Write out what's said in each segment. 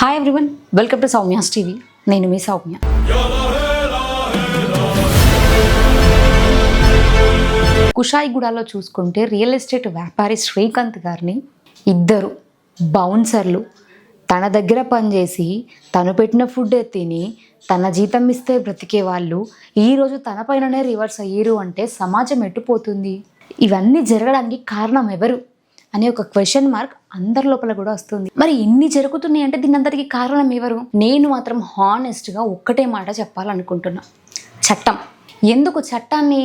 Hi everyone welcome to Soumya's TV నేను మీ సౌమ్య. కుషాయిగూడలో చూసుకుంటే రియల్ ఎస్టేట్ వ్యాపారి శ్రీకాంత్ గారిని ఇద్దరు బౌన్సర్లు తన దగ్గర పనిచేసి తను పెట్టిన ఫుడ్ తిని తన జీతం ఇస్తే బ్రతికే వాళ్ళు ఈరోజు తన పైననే రివర్స్ అయ్యారు అంటే సమాజం ఎట్టుపోతుంది ఇవన్నీ జరగడానికి కారణం ఎవరు? అనే ఒక క్వశ్చన్ మార్క్ అందరి లోపల కూడా వస్తుంది. మరి ఎన్ని జరుగుతున్నాయి అంటే దీని అందరికీ కారణం ఎవరు? నేను మాత్రం హానెస్ట్గా ఒక్కటే మాట చెప్పాలనుకుంటున్నా. చట్టం. ఎందుకు చట్టాన్ని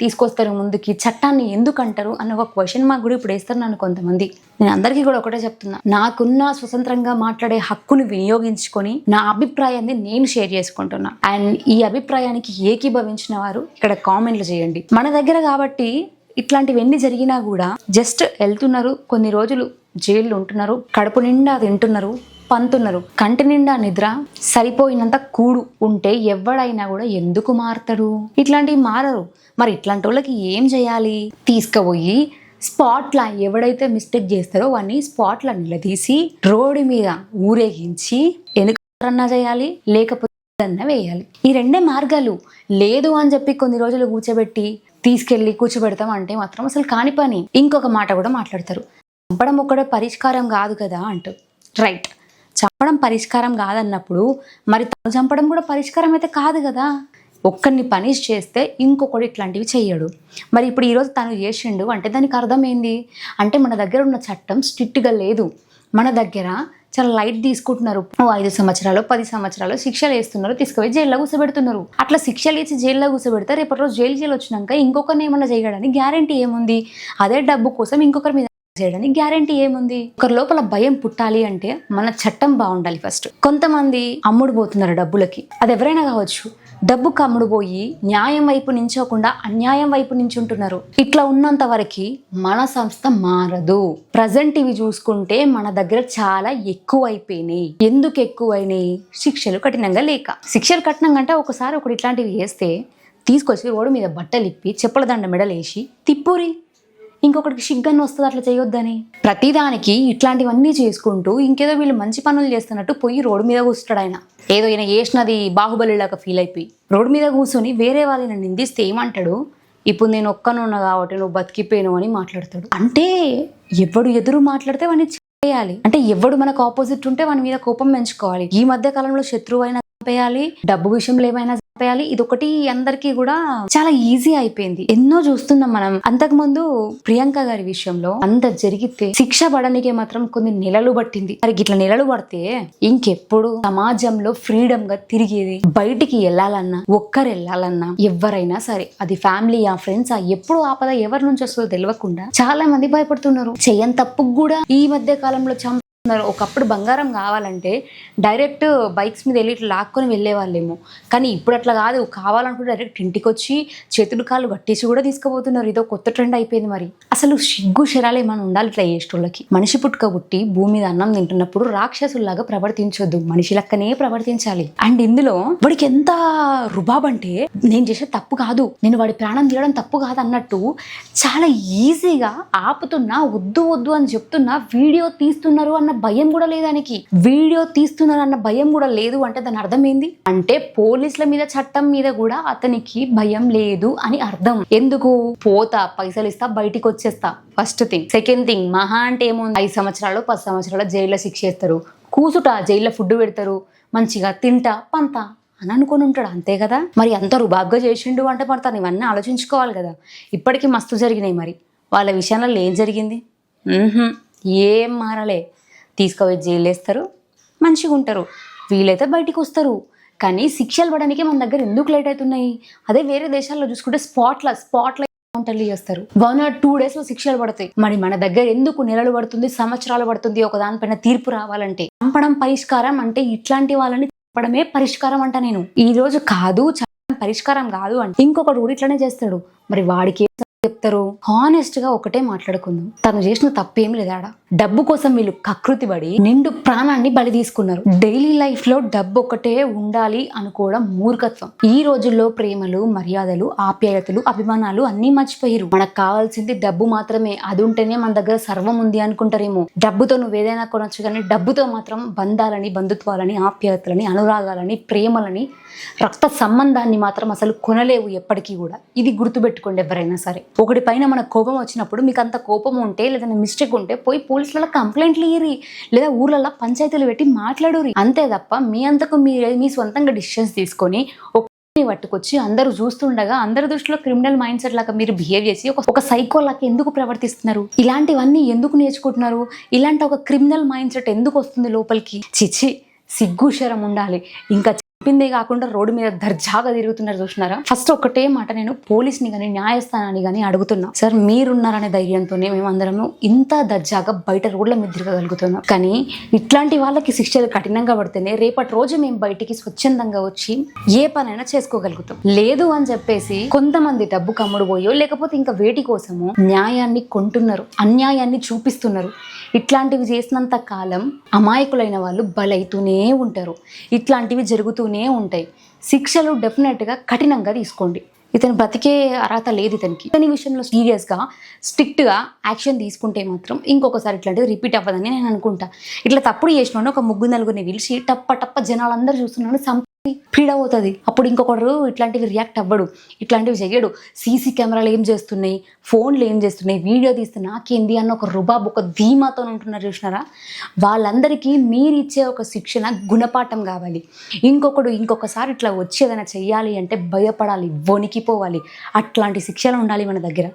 తీసుకొస్తారు ముందుకి? చట్టాన్ని ఎందుకు అంటారు? అన్న ఒక క్వశ్చన్ మార్క్ కూడా ఇప్పుడు వేస్తారు నన్ను కొంతమంది. నేను అందరికీ కూడా ఒకటే చెప్తున్నా. నాకున్న స్వతంత్రంగా మాట్లాడే హక్కుని వినియోగించుకొని నా అభిప్రాయాన్ని నేను షేర్ చేసుకుంటున్నా. అండ్ ఈ అభిప్రాయానికి ఏకీభవించిన వారు ఇక్కడ కామెంట్లు చేయండి. మన దగ్గర కాబట్టి ఇట్లాంటివన్నీ జరిగినా కూడా జస్ట్ వెళ్తున్నారు కొన్ని రోజులు జైలు ఉంటున్నారు కడుపు నిండా తింటున్నారు పంతున్నారు. కంటి నిండా నిద్ర సరిపోయినంత కూడు ఉంటే ఎవడైనా కూడా ఎందుకు మారతాడు? ఇట్లాంటివి మారరు. మరి ఇట్లాంటి వాళ్ళకి ఏం చేయాలి? తీసుకుపోయి స్పాట్లా ఎవడైతే మిస్టేక్ చేస్తారో వాడిని స్పాట్లా నిలదీసి రోడ్డు మీద ఊరేగించి వెనుకన్నా చేయాలి లేకపోతే అన్న వేయాలి. ఈ రెండే మార్గాలు. లేదు అని చెప్పి కొన్ని రోజులు కూర్చోబెట్టి తీసుకెళ్ళి కూర్చోబెడతాం అంటే మాత్రం అసలు కాని పని. ఇంకొక మాట కూడా మాట్లాడతారు. చంపడం ఒక్కడే పరిష్కారం కాదు కదా అంటూ. రైట్. చంపడం పరిష్కారం కాదన్నప్పుడు మరి తను చంపడం కూడా పరిష్కారం అయితే కాదు కదా. ఒక్కరిని పనిష్ చేస్తే ఇంకొకడు ఇట్లాంటివి చెయ్యడు. మరి ఇప్పుడు ఈరోజు తను చేసిండు అంటే దానికి అర్థం ఏంది? అంటే మన దగ్గర ఉన్న చట్టం స్ట్రిక్ట్గా లేదు. మన దగ్గర చాలా లైట్ తీసుకుంటున్నారు. ఓ ఐదు సంవత్సరాలు పది సంవత్సరాలు శిక్షలు వేస్తున్నారు తీసుకుపోయి జైల్లో కూర్చోబెడుతున్నారు. అట్లా శిక్షలు ఇచ్చి జైల్లో కూర్చోబెడితే రేపటి రోజు జైలు జైలు వచ్చినాక ఇంకొకరిని ఏమన్నా చేయడానికి గ్యారంటీ ఏముంది? అదే డబ్బు కోసం ఇంకొకరి మీద చేయడానికి గ్యారంటీ ఏముంది? ఒకరి లోపల భయం పుట్టాలి అంటే మన చట్టం బాగుండాలి ఫస్ట్ కొంతమంది అమ్ముడు పోతున్నారు డబ్బులకి. అది ఎవరైనా కావచ్చు. డబ్బు కమ్ముడుపోయి న్యాయం వైపు నించోకుండా అన్యాయం వైపు నించుంటున్నారు. ఇట్లా ఉన్నంత వరకు మన సంస్థ మారదు. ప్రజెంట్ ఇవి చూసుకుంటే మన దగ్గర చాలా ఎక్కువ అయిపోయినాయి ఎందుకు ఎక్కువైనాయి? శిక్షలు కఠినంగా లేక. శిక్షలు కఠినంగా అంటే ఒకసారి ఒకటి ఇట్లాంటివి వేస్తే తీసుకొచ్చి రోడ్డు మీద బట్టలు ఇప్పి చెప్పుల దండ మెడలేసి తిప్పురి. ఇంకొకటికి సిగ్గన్న వస్తుంది అట్లా చేయొద్దని. ప్రతిదానికి ఇట్లాంటివన్నీ చేసుకుంటూ ఇంకేదో వీళ్ళు మంచి పనులు చేస్తున్నట్టు పోయి రోడ్డు మీద కూర్చుంటాడు ఆయన. ఏదో ఈయన చేసినది బాహుబలిలాగా ఫీల్ అయిపోయి. రోడ్డు మీద కూర్చొని వేరే వాళ్ళని నిందిస్తే ఏమంటాడు? ఇప్పుడు నేను ఒక్కనున్నా కాబట్టి నువ్వు బతికిపోయాను అని మాట్లాడతాడు. అంటే ఎవడు ఎదురు మాట్లాడితే వాడిని చేయాలి అంటే ఎవడు మనకు ఆపోజిట్ ఉంటే వాని మీద కోపం పెంచుకోవాలి. ఈ మధ్య కాలంలో శత్రువు అయినా చంపేయాలి డబ్బు విషయంలో ఏమైనా చంపేయాలి ఇదొకటి అందరికీ కూడా చాలా ఈజీ అయిపోయింది. ఎన్నో చూస్తున్నాం మనం. అంతకుముందు ప్రియాంక గారి విషయంలో అంత జరిగితే శిక్ష పడడానికి మాత్రం కొన్ని నెలలు పట్టింది. మరి ఇట్లా నెలలు పడితే ఇంకెప్పుడు సమాజంలో ఫ్రీడమ్గా తిరిగేది బయటికి వెళ్ళాలన్నా ఒక్కరు వెళ్ళాలన్నా ఎవరైనా సరే అది ఫ్యామిలీ ఆ ఫ్రెండ్స్ ఆ ఎప్పుడు ఆపద ఎవరి నుంచి వస్తుందో తెలియకుండా చాలా మంది భయపడుతున్నారు. చెయ్యని తప్పుకు కూడా ఈ మధ్య కాలంలో చం ఒకప్పుడు బంగారం కావాలంటే డైరెక్ట్ బైక్స్ మీద వెళ్ళి ఇట్లా లాక్కొని వెళ్ళేవాళ్ళేమో. కానీ ఇప్పుడు అట్లా కాదు. కావాలనుకుంటే డైరెక్ట్ ఇంటికి వచ్చి చేతులు కాళ్ళు కట్టేసి కూడా తీసుకుపోతున్నారు. ఇదో కొత్త ట్రెండ్ అయిపోయింది మరి. అసలు సిగ్గు శరాలు ఏమైనా ఉండాలి ఇట్లా చేసేటోళ్ళకి? మనిషి పుట్టుక పుట్టి భూమి మీద అన్నం తింటున్నప్పుడు రాక్షసుల్లాగా ప్రవర్తించొద్దు. మనిషి లెక్కనే ప్రవర్తించాలి. అండ్ ఇందులో వాడికి ఎంత రుబాబ్ అంటే నేను చేసే తప్పు కాదు. నేను వాడి ప్రాణం తీయడం తప్పు కాదు అన్నట్టు చాలా ఈజీగా ఆపుతున్నా వద్దు వద్దు అని చెప్తున్నా వీడియో తీస్తున్నారు అన్న భయం కూడా లేదు వీడియో తీస్తున్నారన్న భయం కూడా లేదు అంటే దాని అర్థం ఏంది? అంటే పోలీసుల మీద చట్టం మీద కూడా అతనికి భయం లేదు అని అర్థం. ఎందుకు? పోతా పైసలు ఇస్తా బయటికి వచ్చేస్తా. ఫస్ట్ థింగ్ సెకండ్ థింగ్ మహా అంటే ఏముంది? ఐదు సంవత్సరాలు పది సంవత్సరాలు జైల్లో శిక్ష చేస్తారు. కూసుట జైల్లో ఫుడ్ పెడతారు. మంచిగా తింటా పంతా అని అనుకొని ఉంటాడు. అంతే కదా? మరి అంత రుబాగ్గా చేసిండు అంటే మరి తను ఇవన్నీ ఆలోచించుకోవాలి కదా. ఇప్పటికీ మస్తు జరిగినాయి మరి. వాళ్ళ విషయంలో ఏం జరిగింది? ఏం మారలే. తీసుకుపోయి జైలు వేస్తారు మంచిగా ఉంటారు. వీలైతే బయటికి వస్తారు. కానీ శిక్షలు పడడానికి మన దగ్గర ఎందుకు లేట్ అవుతున్నాయి? అదే వేరే దేశాల్లో చూసుకుంటే స్పాట్ల స్పాట్ల కౌంటర్లు చేస్తారు. వన్ ఆర్ టూ డేస్లో శిక్షలు పడతాయి. మరి మన దగ్గర ఎందుకు నెలలు పడుతుంది సంవత్సరాలు పడుతుంది ఒక దానిపైన తీర్పు రావాలంటే? చంపడం పరిష్కారం అంటే ఇట్లాంటి వాళ్ళని చంపడమే పరిష్కారం అంట నేను. ఈ రోజు కాదు చంపడం పరిష్కారం కాదు అంటే. ఇంకొకటి కూడా ఇట్లానే చేస్తాడు. మరి వాడికి చెప్తారు. హానెస్ట్గా ఒకటే మాట్లాడుకుందాం. తను చేసిన తప్పేం లేదాడ? డబ్బు కోసం వీళ్ళు కకృతి పడి నిండు ప్రాణాన్ని బలి తీసుకున్నారు. డైలీ లైఫ్లో డబ్బు ఒకటే ఉండాలి అనుకోవడం మూర్ఖత్వం. ఈ రోజుల్లో ప్రేమలు మర్యాదలు ఆప్యాయతలు అభిమానాలు అన్నీ మర్చిపోయారు మనకు కావాల్సింది డబ్బు మాత్రమే. అది ఉంటేనే మన దగ్గర సర్వం ఉంది అనుకుంటారేమో. డబ్బుతో నువ్వు ఏదైనా కొనొచ్చు కానీ డబ్బుతో మాత్రం బంధాలని బంధుత్వాలని ఆప్యాయతలని అనురాగాలని ప్రేమలని రక్త సంబంధాన్ని మాత్రం అసలు కొనలేవు ఎప్పటికీ కూడా. ఇది గుర్తుపెట్టుకోండి ఎవరైనా సరే. ఒకటి పైన మన కోపం వచ్చినప్పుడు మీకు అంత కోపం ఉంటే లేదంటే మిస్టేక్ ఉంటే పోయి పోలీసులలో కంప్లైంట్లు ఇయ్యి లేదా ఊర్లలో పంచాయతీలు పెట్టి మాట్లాడురి అంతే తప్ప మీ అంతకు మీరే మీ సొంతంగా డిసిషన్స్ తీసుకొని పట్టుకొచ్చి అందరూ చూస్తుండగా అందరి దృష్టిలో క్రిమినల్ మైండ్ సెట్ లాగా మీరు బిహేవ్ చేసి ఒక ఒక సైకో లాగా ఎందుకు ప్రవర్తిస్తున్నారు? ఇలాంటివన్నీ ఎందుకు నేర్చుకుంటున్నారు? ఇలాంటి ఒక క్రిమినల్ మైండ్ సెట్ ఎందుకు వస్తుంది లోపలికి? చిచి సిగ్గు శరం ఉండాలి. ఇంకా చెప్పిందే కాకుండా రోడ్డు మీద దర్జాగా తిరుగుతున్నారు చూసినారా? ఫస్ట్ ఒకటే మాట నేను పోలీస్ని కానీ న్యాయస్థానాన్ని కానీ అడుగుతున్నా. సార్ మీరున్నారనే ధైర్యంతోనే మేమందరము ఇంత దర్జాగా బయట రోడ్ల మీద తిరగగలుగుతున్నాం. కానీ ఇట్లాంటి వాళ్ళకి శిక్షలు కఠినంగా పడితేనే రేపటి రోజు మేము బయటికి స్వచ్ఛందంగా వచ్చి ఏ పనైనా చేసుకోగలుగుతాం. లేదు అని చెప్పేసి కొంతమంది డబ్బు కమ్ముడు పోయో లేకపోతే ఇంకా వేటి కోసము న్యాయాన్ని కొంటున్నారు అన్యాయాన్ని చూపిస్తున్నారు. ఇట్లాంటివి చేసినంత కాలం అమాయకులైన వాళ్ళు బలైతూనే ఉంటారు. ఇట్లాంటివి జరుగుతూ వస్తూనే ఉంటాయి. శిక్షలు డెఫినెట్గా కఠినంగా తీసుకోండి. ఇతను బ్రతికే అర్హత లేదు ఇతనికి. ఇతని విషయంలో సీరియస్గా స్ట్రిక్ట్గా యాక్షన్ తీసుకుంటే మాత్రం ఇంకొకసారి ఇట్లాంటిది రిపీట్ అవ్వదని నేను అనుకుంటా. ఇట్లా తప్పుడు చేసిన ఒక ముగ్గురు నలుగురిని పిలిచి టప్ప టప్ప జనాలందరూ చూస్తున్నాను ఫీడ్ అవుతుంది. అప్పుడు ఇంకొకరు ఇట్లాంటివి రియాక్ట్ అవ్వడు. ఇట్లాంటివి చెయ్యడు. సీసీ కెమెరాలు ఏం చేస్తున్నాయి? ఫోన్లు ఏం చేస్తున్నాయి? వీడియో తీస్తే నాకేంది అన్న ఒక రుబాబ్ ఒక ధీమాతో ఉంటున్నారు చూసినారా? వాళ్ళందరికీ మీరు ఇచ్చే ఒక శిక్షణ గుణపాఠం కావాలి. ఇంకొకడు ఇంకొకసారి ఇట్లా వచ్చి ఏదైనా చెయ్యాలి అంటే భయపడాలి వణికిపోవాలి. అట్లాంటి శిక్షలు ఉండాలి మన దగ్గర.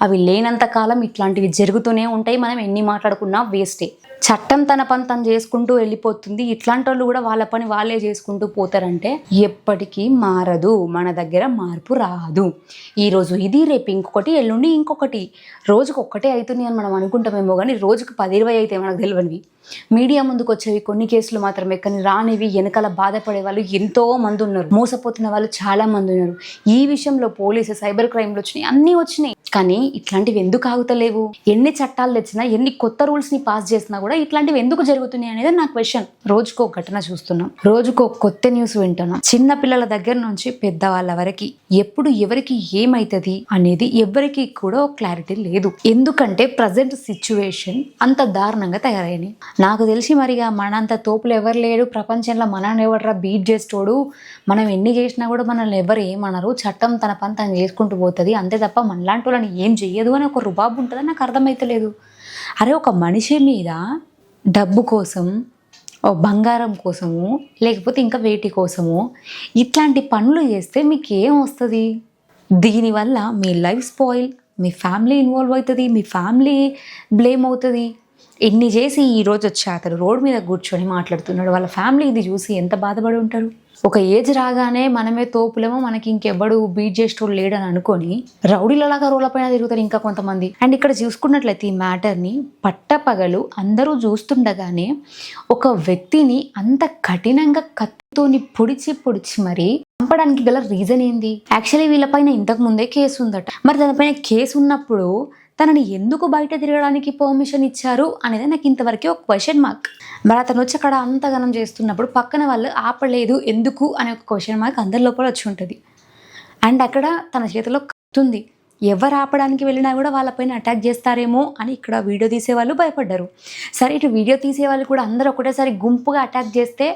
అవి లేనంత కాలం ఇట్లాంటివి జరుగుతూనే ఉంటాయి. మనం ఎన్ని మాట్లాడుకున్నా వేస్టే. చట్టం తన పని తను చేసుకుంటూ వెళ్ళిపోతుంది. ఇట్లాంటి వాళ్ళు కూడా వాళ్ళ పని వాళ్ళే చేసుకుంటూ పోతారంటే ఎప్పటికీ మారదు. మన దగ్గర మార్పు రాదు. ఈరోజు ఇది రేపు ఇంకొకటి ఎల్లుండి ఇంకొకటి. రోజుకు ఒక్కటే అవుతుంది అని మనం అనుకుంటామేమో కానీ రోజుకు పది ఇరవై అయితే మనకు తెలియనివి మీడియా ముందుకు వచ్చేవి కొన్ని కేసులు మాత్రమే కానీ రానివి వెనకాల బాధపడే వాళ్ళు ఎంతో మంది ఉన్నారు. మోసపోతున్న వాళ్ళు చాలా మంది ఉన్నారు. ఈ విషయంలో పోలీసు సైబర్ క్రైమ్లు వచ్చినాయి అన్నీ వచ్చినాయి. కానీ ఇట్లాంటివి ఎందుకు ఆగుతలేవు? ఎన్ని చట్టాలు తెచ్చినా ఎన్ని కొత్త రూల్స్ని పాస్ చేసినా కూడా ఇట్లాంటివి ఎందుకు జరుగుతున్నాయి అనేది నా క్వశ్చన్. రోజుకో ఘటన చూస్తున్నాం. రోజుకో కొత్త న్యూస్ వింటున్నాం. చిన్న పిల్లల దగ్గర నుంచి పెద్దవాళ్ళ వరకు ఎప్పుడు ఎవరికి ఏమైతుంది అనేది ఎవరికి కూడా క్లారిటీ లేదు. ఎందుకంటే ప్రజెంట్ సిచ్యువేషన్ అంత దారుణంగా తయారైనాయి నాకు తెలిసి మరిగా మనంత తోపులు ఎవరు లేడు ప్రపంచంలో మనల్ని ఎవడరా బీట్ చేస్తోడు మనం ఎన్ని చేసినా కూడా మనల్ని ఎవరు ఏమనరు. చట్టం తన పని తను చేసుకుంటూ పోతుంది. అంతే తప్ప మనలాంటి వాళ్ళని ఏం చెయ్యదు అని ఒక రుబాబు ఉంటుందని నాకు అర్థమవుతలేదు అరే ఒక మనిషి మీద డబ్బు కోసం ఓ బంగారం కోసము లేకపోతే ఇంకా వేటి కోసము ఇట్లాంటి పనులు చేస్తే మీకు ఏం వస్తుంది? దీనివల్ల మీ లైఫ్ స్పాయిల్ మీ ఫ్యామిలీ ఇన్వాల్వ్ అవుతుంది మీ ఫ్యామిలీ బ్లేమ్ అవుతుంది. ఎన్ని చేసి ఈ రోజు వచ్చి అతను రోడ్ మీద కూర్చొని మాట్లాడుతున్నాడు? వాళ్ళ ఫ్యామిలీ ఇది చూసి ఎంత బాధపడి ఉంటారు? ఒక ఏజ్ రాగానే మనమే తోపులేమో మనకి ఇంకెవ్వడు బీట్ చేసేటోడు లేడని అనుకొని రౌడీలలాగా రోడ్ల పైన తిరుగుతారు ఇంకా కొంతమంది. అండ్ ఇక్కడ చూసుకున్నట్లయితే ఈ మ్యాటర్ని పట్టపగలు అందరూ చూస్తుండగానే ఒక వ్యక్తిని అంత కఠినంగా కత్తితోని పొడిచి పొడిచి మరి చంపడానికి గల రీజన్ ఏంది? యాక్చువల్లీ వీళ్ళపైన ఇంతకు ముందే కేసు ఉందట. మరి దానిపైన కేసు ఉన్నప్పుడు తనని ఎందుకు బయట తిరగడానికి పర్మిషన్ ఇచ్చారు అనేది నాకు ఇంతవరకు ఒక క్వశ్చన్ మార్క్ మరి అతను వచ్చి అక్కడ అంతగనం చేస్తున్నప్పుడు పక్కన వాళ్ళు ఆపలేదు ఎందుకు అనే ఒక క్వశ్చన్ మార్క్ అందరి లోపల వచ్చి ఉంటుంది. అండ్ అక్కడ తన చేతిలో కత్తుంది ఎవరు ఆపడానికి వెళ్ళినా కూడా వాళ్ళపైన అటాక్ చేస్తారేమో అని ఇక్కడ వీడియో తీసేవాళ్ళు భయపడ్డారు. సరే ఇటు వీడియో తీసేవాళ్ళు కూడా అందరూ ఒకటేసారి గుంపుగా అటాక్ చేస్తే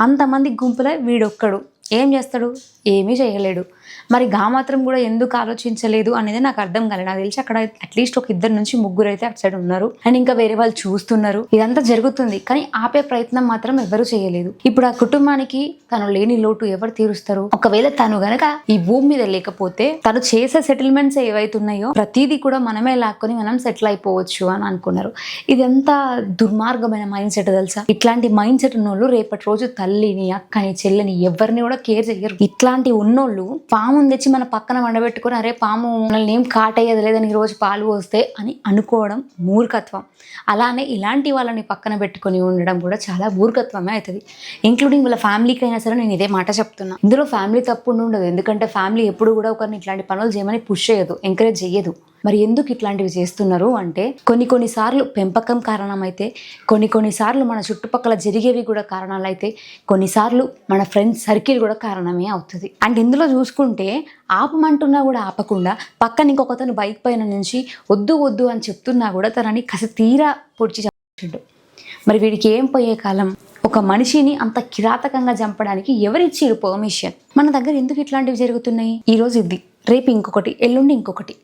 అంతమంది గుంపులో వీడొక్కడు. ఏం చేస్తాడు? ఏమీ చేయలేడు. మరి గా మాత్రం కూడా ఎందుకు ఆలోచించలేదు అనేది నాకు అర్థం కాలేదు. నాకు తెలిసి అక్కడ అట్లీస్ట్ ఒక ఇద్దరు నుంచి ముగ్గురు అయితే అటు సైడ్ ఉన్నారు. అండ్ ఇంకా వేరే వాళ్ళు చూస్తున్నారు. ఇదంతా జరుగుతుంది. కానీ ఆపే ప్రయత్నం మాత్రం ఎవరు చేయలేదు. ఇప్పుడు ఆ కుటుంబానికి తను లేని లోటు ఎవరు తీరుస్తారు? ఒకవేళ తను గనక ఈ భూమి మీద లేకపోతే తను చేసే సెటిల్మెంట్స్ ఏవైతున్నాయో ప్రతిదీ కూడా మనమే లాక్కొని మనం సెటిల్ అయిపోవచ్చు అని అనుకున్నారు. ఇదంతా దుర్మార్గమైన మైండ్ సెట్ తెలుసా? ఇట్లాంటి మైండ్ సెట్ ఉన్నోళ్ళు రేపటి రోజు తల్లిని అక్కని చెల్లిని ఎవరిని కూడా కేర్ చేయరు. ఇట్లాంటి ఉన్నోళ్ళు పాముని తెచ్చి మన పక్కన వండబెట్టుకొని అరే పాము మనల్ని ఏం కాటయ్యేది లేదని రోజు పాలు పోస్తే అని అనుకోవడం మూర్ఖత్వం. అలానే ఇలాంటి వాళ్ళని పక్కన పెట్టుకొని ఉండడం కూడా చాలా మూర్ఖత్వమే అవుతుంది. ఇంక్లూడింగ్ వాళ్ళ ఫ్యామిలీకి అయినా సరే నేను ఇదే మాట చెప్తున్నా. ఇందులో ఫ్యామిలీ తప్పు ఉండదు. ఎందుకంటే ఫ్యామిలీ ఎప్పుడు కూడా ఒకరిని ఇట్లాంటి పనులు చేయమని పుష్ చేయదు ఎంకరేజ్ చేయదు మరి ఎందుకు ఇట్లాంటివి చేస్తున్నారు అంటే కొన్ని కొన్నిసార్లు పెంపకం కారణమైతే కొన్ని కొన్నిసార్లు మన చుట్టుపక్కల జరిగేవి కూడా కారణాలు అయితే కొన్నిసార్లు మన ఫ్రెండ్స్ సర్కిల్ కూడా కారణమే అవుతుంది. అండ్ ఇందులో చూసుకుంటే ఆపమంటున్నా కూడా ఆపకుండా పక్కన ఇంకొకతను బైక్ పైన నుంచి వద్దు వద్దు అని చెప్తున్నా కూడా తనని కసి తీరా పొడిచి చంపించాడు మరి వీడికి ఏం పోయే కాలం? ఒక మనిషిని అంత కిరాతకంగా చంపడానికి ఎవరిచ్చిరు పర్మిషన్ మన దగ్గర ఎందుకు ఇట్లాంటివి జరుగుతున్నాయి? ఈ రోజు ఇది రేపు ఇంకొకటి ఎల్లుండి ఇంకొకటి.